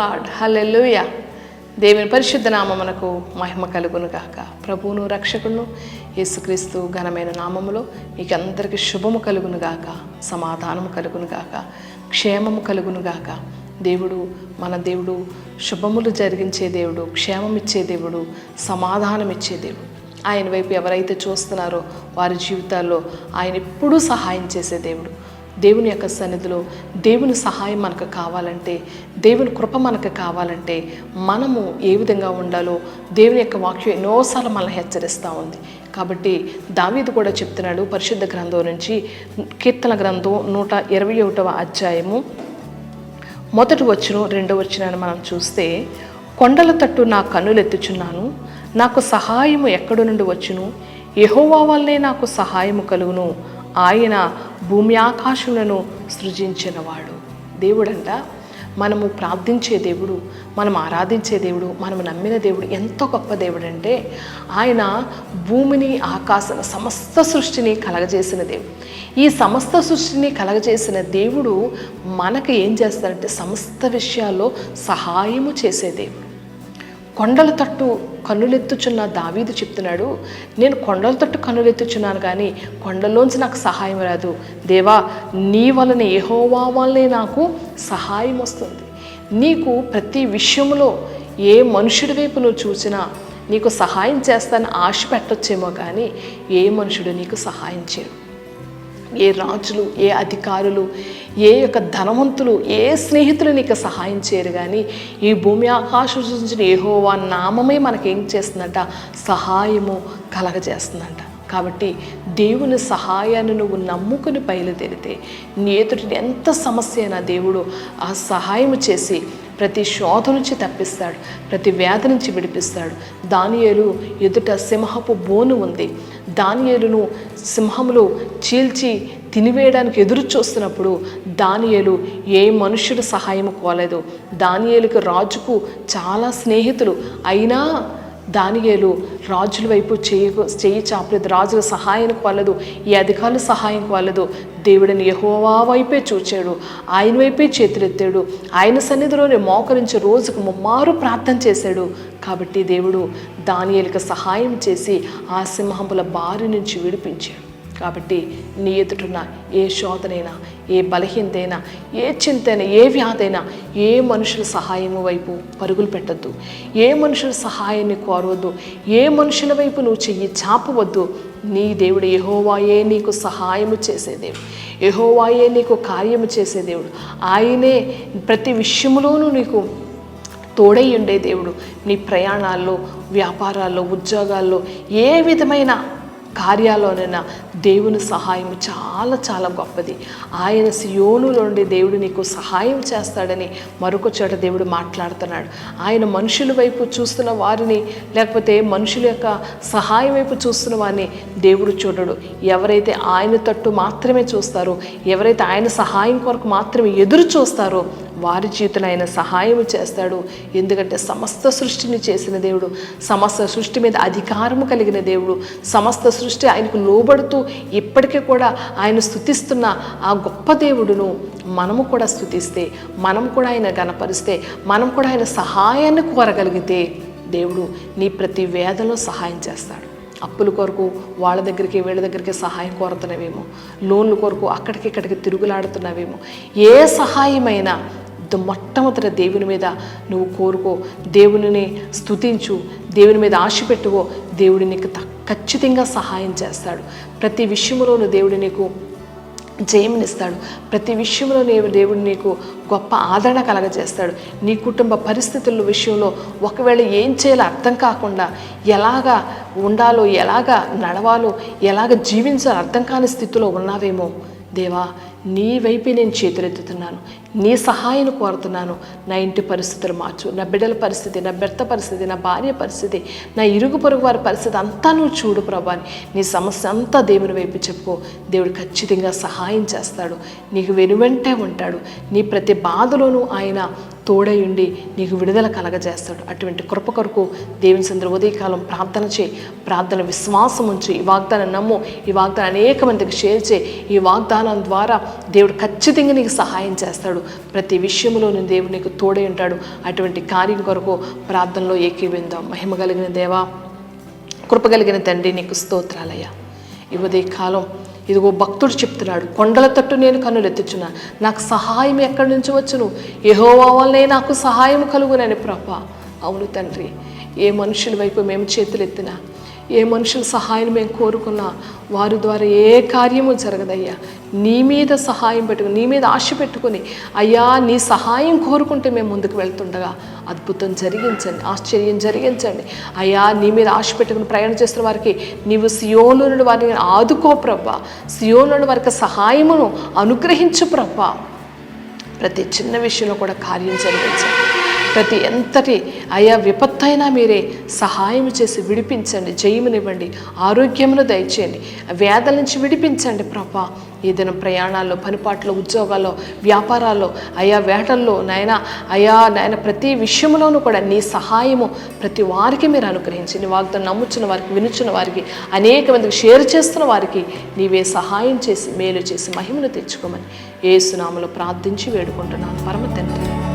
Lord హల్లెలూయ. దేవుని పరిశుద్ధ నామమునకు మహిమ కలుగును గాక. ప్రభువును రక్షకును యేసుక్రీస్తు ఘనమైన నామములో మీకు అందరికీ శుభము కలుగును గాక. సమాధానము కలుగును గాక. క్షేమము కలుగును గాక. దేవుడు మన దేవుడు శుభములు జరిగించే దేవుడు క్షేమం ఇచ్చే దేవుడు సమాధానం ఇచ్చే దేవుడు. ఆయన వైపు ఎవరైతే చూస్తున్నారో వారి జీవితాల్లో ఆయన ఎప్పుడూ సహాయం చేసే దేవుడు. దేవుని యొక్క సన్నిధిలో దేవుని సహాయం మనకు కావాలంటే దేవుని కృప మనకు కావాలంటే మనము ఏ విధంగా ఉండాలో దేవుని యొక్క వాక్యం ఎన్నోసార్లు మనల్ని హెచ్చరిస్తూ ఉంది. కాబట్టి దావీదు కూడా చెప్తున్నాడు పరిశుద్ధ గ్రంథం నుంచి కీర్తన గ్రంథం నూట ఇరవై ఒకటవ అధ్యాయము మొదటి వచ్చిన రెండో వచ్చినాన్ని మనం చూస్తే కొండల తట్టు నా కన్నులెత్తుచున్నాను నాకు సహాయము ఎక్కడి నుండి వచ్చును? ఎహోవా వల్లే నాకు సహాయము కలుగును. ఆయన భూమి ఆకాశములను సృజించినవాడు. దేవుడంట మనము ప్రార్థించే దేవుడు మనం ఆరాధించే దేవుడు మనం నమ్మిన దేవుడు ఎంతో గొప్ప దేవుడు అంటే ఆయన భూమిని ఆకాశం సమస్త సృష్టిని కలగజేసిన దేవుడు. ఈ సమస్త సృష్టిని కలగజేసిన దేవుడు మనకు ఏం చేస్తాడంటే సమస్త విషయాల్లో సహాయము చేసే దేవుడు. కొండల తట్టు కన్నులెత్తుచున్న దావీదు చెప్తున్నాడు నేను కొండల తట్టు కన్నులెత్తుచున్నాను కానీ కొండలోంచి నాకు సహాయం రాదు. దేవా నీ వలన ఏహోవా వల్లనే నాకు సహాయం వస్తుంది. నీకు ప్రతి విషయంలో ఏ మనుషుడి వైపు నువ్వు చూసినా నీకు సహాయం చేస్తానని ఆశ పెట్టొచ్చేమో కానీ ఏ మనుషుడు నీకు సహాయం చేయడు. ఏ రాజులు ఏ అధికారులు ఏ యొక్క ధనవంతులు ఏ స్నేహితులు నీకు సహాయం చేయరు కానీ ఈ భూమి ఆకాశం సృష్టించిన ఏహోవా నామమే మనకేం చేస్తుందంట? సహాయము కలగజేస్తుందంట. కాబట్టి దేవుని సహాయాన్ని నువ్వు నమ్ముకుని బయలుదేరితే నీ ఎదుటి ఎంత సమస్య అయినా దేవుడు ఆ సహాయం చేసి ప్రతి శోధ నుంచి తప్పిస్తాడు ప్రతి వ్యాధి నుంచి విడిపిస్తాడు. దానియేలు ఎదుట సింహపు బోను ఉంది. దానియేలును సింహములు చీల్చి తినివేయడానికి ఎదురు చూస్తున్నప్పుడు దానియేలు ఏ మనుష్యుడు సహాయం కోలేదు. దానియేలుకు రాజుకు చాలా స్నేహితులు. అయినా దానియేలు రాజుల వైపు చేయి చేయి చాపలేదు. రాజుల సహాయం కోలేదు. ఈ అధికారుల సహాయం కోలేదు. దేవుడిని యహోవా వైపే చూచాడు. ఆయన వైపే చేతులెత్తాడు. ఆయన సన్నిధిలోనే మోకరించి రోజుకు ముమ్మారు ప్రార్థన చేశాడు. కాబట్టి దేవుడు దానియేలుకు సహాయం చేసి ఆ సింహముల బారి నుంచి విడిపించాడు. కాబట్టి నీ ఎదుటున్న ఏ శోధనైనా ఏ బలహీనతైనా ఏ చింతైనా ఏ వ్యాధైనా ఏ మనుషుల సహాయము వైపు పరుగులు పెట్టద్దు. ఏ మనుషుల సహాయాన్ని కోరవద్దు. ఏ మనుషుల వైపు నువ్వు చెయ్యి చాపవద్దు. నీ దేవుడు యహోవాయే నీకు సహాయము చేసే దేవుడు. యహోవాయే నీకు కార్యము చేసే దేవుడు. ఆయనే ప్రతి విషయంలోనూ నీకు తోడై ఉండే దేవుడు. నీ ప్రయాణాల్లో వ్యాపారాల్లో ఉద్యోగాల్లో ఏ విధమైన కార్యాల్లోనైనా దేవుని సహాయం చాలా చాలా గొప్పది. ఆయన సియోనులో నుండి దేవుడు నీకు సహాయం చేస్తాడని మరొక చోట దేవుడు మాట్లాడుతున్నాడు. ఆయన మనుషుల వైపు చూస్తున్న వారిని లేకపోతే మనుషుల యొక్క సహాయం వైపు చూస్తున్న వారిని దేవుడు చూడడు. ఎవరైతే ఆయన తట్టు మాత్రమే చూస్తారో ఎవరైతే ఆయన సహాయం కొరకు మాత్రమే ఎదురు చూస్తారో వారి జీవితంలో ఆయన సహాయం చేస్తాడు. ఎందుకంటే సమస్త సృష్టిని చేసిన దేవుడు సమస్త సృష్టి మీద అధికారము కలిగిన దేవుడు సమస్త సృష్టి ఆయనకు లోబడుతూ ఇప్పటికీ కూడా ఆయన స్థుతిస్తున్న ఆ గొప్ప దేవుడును మనము కూడా స్థుతిస్తే మనం కూడా ఆయన గనపరిస్తే మనం కూడా ఆయన సహాయాన్ని కోరగలిగితే దేవుడు నీ ప్రతి వేదలో సహాయం చేస్తాడు. అప్పుల కొరకు వాళ్ళ దగ్గరికి వీళ్ళ దగ్గరికి సహాయం కోరుతున్నవేమో. లోన్ల కొరకు అక్కడికి ఇక్కడికి తిరుగులాడుతున్నవేమో. ఏ సహాయమైనా మొట్టమొదట దేవుని మీద నువ్వు కోరుకో దేవునిని స్తుతించు దేవుని మీద ఆశ పెట్టుకో దేవుడు నీకు త- ఖచ్చితంగా సహాయం చేస్తాడు. ప్రతి విషయంలోనూ దేవుడు నీకు జయమునిస్తాడు. ప్రతి విషయంలో దేవుడు నీకు గొప్ప ఆదరణ కలగజేస్తాడు. నీ కుటుంబ పరిస్థితుల విషయంలో ఒకవేళ ఏం చేయాలో అర్థం కాకుండా ఎలాగా ఉండాలో ఎలాగా నడవాలో ఎలాగ జీవించాలో అర్థం కాని స్థితిలో ఉన్నావేమో దేవా నీ వైపే నేను చేతులెత్తుతున్నాను. నీ సహాయం కోరుతున్నాను. నా ఇంటి పరిస్థితులు మార్చు. నా బిడ్డల పరిస్థితి నా భర్త పరిస్థితి నా భార్య పరిస్థితి నా ఇరుగు పొరుగు వారి పరిస్థితి అంతా నువ్వు చూడు ప్రభాని. నీ సమస్య అంతా దేవుని వైపు చెప్పుకో. దేవుడు ఖచ్చితంగా సహాయం చేస్తాడు. నీకు వెనువెంటే ఉంటాడు. నీ ప్రతి బాధలోనూ ఆయన తోడై ఉండి నీకు విడుదల కలగజేస్తాడు. అటువంటి కృప కొరకు దేవుని సందర ఉదయకాలం ప్రార్థన చేయి. ప్రార్థన విశ్వాసం ఉంచి ఈ వాగ్దానం నమ్ము. ఈ వాగ్దానం అనేక మందికి షేర్ చేయి. ఈ వాగ్దానం ద్వారా దేవుడు ఖచ్చితంగా నీకు సహాయం చేస్తాడు. ప్రతి విషయంలోనూ దేవుడు నీకు తోడై ఉంటాడు. అటువంటి కార్యం కొరకు ప్రార్థనలో ఏకీవిందాం. మహిమ కలిగిన దేవా కృప కలిగిన తండ్రి నీకు స్తోత్రాలయ్యా. ఈ ఉదయకాలం ఇదిగో భక్తుడు చెప్తున్నాడు కొండల తట్టు నేను కన్నులు నాకు సహాయం ఎక్కడి నుంచి వచ్చును? యెహోవా వల్లే నాకు సహాయం కలుగునని ప్రభ. అవును తండ్రి ఏ మనుషుల వైపు మేము చేతులెత్తినా ఏ మనుషుల సహాయం మేము కోరుకున్నా వారి ద్వారా ఏ కార్యము జరగదయ్యా. నీ మీద సహాయం పెట్టుకుని నీ మీద ఆశ పెట్టుకుని అయ్యా నీ సహాయం కోరుకుంటే మేము ముందుకు వెళ్తుండగా అద్భుతం జరిగించండి ఆశ్చర్యం జరిగించండి. అయ్యా నీ మీద ఆశ పెట్టుకుని ప్రయాణం చేస్తున్న వారికి నీవు సియోలో నుండి వారిని ఆదుకో ప్రభా. సియోలో నుండి వారికి సహాయమును అనుగ్రహించు ప్రభా. ప్రతి చిన్న విషయంలో కూడా కార్యం జరిగించండి. ప్రతి ఎంతటి అయా విపత్తైనా మీరే సహాయం చేసి విడిపించండి జయమునివ్వండి ఆరోగ్యమును దయచేయండి వేదల నుంచి విడిపించండి ప్రభా. ఏదైనా ప్రయాణాల్లో పనిపాట్లో ఉద్యోగాల్లో వ్యాపారాల్లో అయా వేటల్లో నాయన అయా నాయన ప్రతి విషయంలోనూ కూడా నీ సహాయము ప్రతి వారికి మీరు అనుగ్రహించి నీ వాగ్దానం నమ్ముచున్న వారికి వినుచున్న వారికి అనేక మందికి షేర్ చేస్తున్న వారికి నీవే సహాయం చేసి మేలు చేసి మహిమను తెచ్చుకోమని ఏ సునామలో ప్రార్థించి వేడుకుంటున్నాను. పరమ తండ్రి.